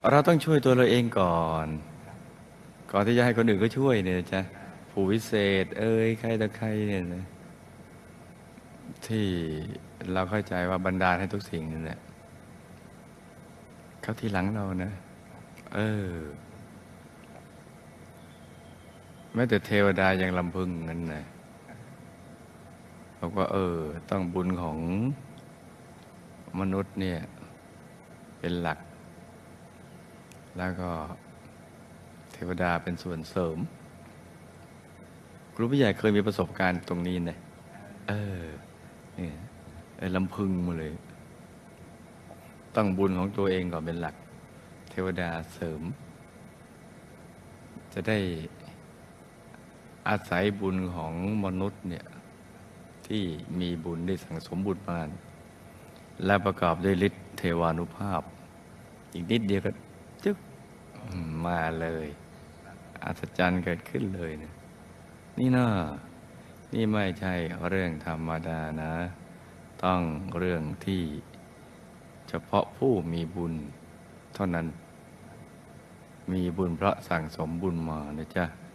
เราต้องช่วยตัวเราเองก่อน ก่อนที่จะให้คนอื่นก็ช่วยเนี่ยจ๊ะผู้วิเศษ เอ้ยใครต่อใครเนี่ยนะที่เราเข้าใจว่าบรรดาให้ทุกสิ่งนี่แหละเขาที่หลังเรานะ เออแม้แต่เทวดายังลำพึงกันนะบอกว่า เออ ต้องบุญของมนุษย์เนี่ย เป็นหลัก แล้วก็เทวดาเป็นส่วนเสริม ครูผู้ใหญ่เคยมีประสบการณ์ตรงนี้นะเออเนี่ยลำพึงมาเลย ตั้งบุญของตัวเองก่อนเป็นหลัก เทวดาเสริม จะได้อาศัยบุญของมนุษย์เนี่ยที่มีบุญได้สังสมบุญมาและประกอบด้วยฤทธิ์เทวานุภาพ อีกนิดเดียวก็ มาเลย อัศจรรย์เกิดขึ้นเลยเนะนี่นะนี่ไม่ใช่เรื่องธรรมดานะ ต้องเรื่องที่เฉพาะผู้มีบุญเท่านั้น มีบุญเพราะสั่งสมบุญมานะจ๊ะ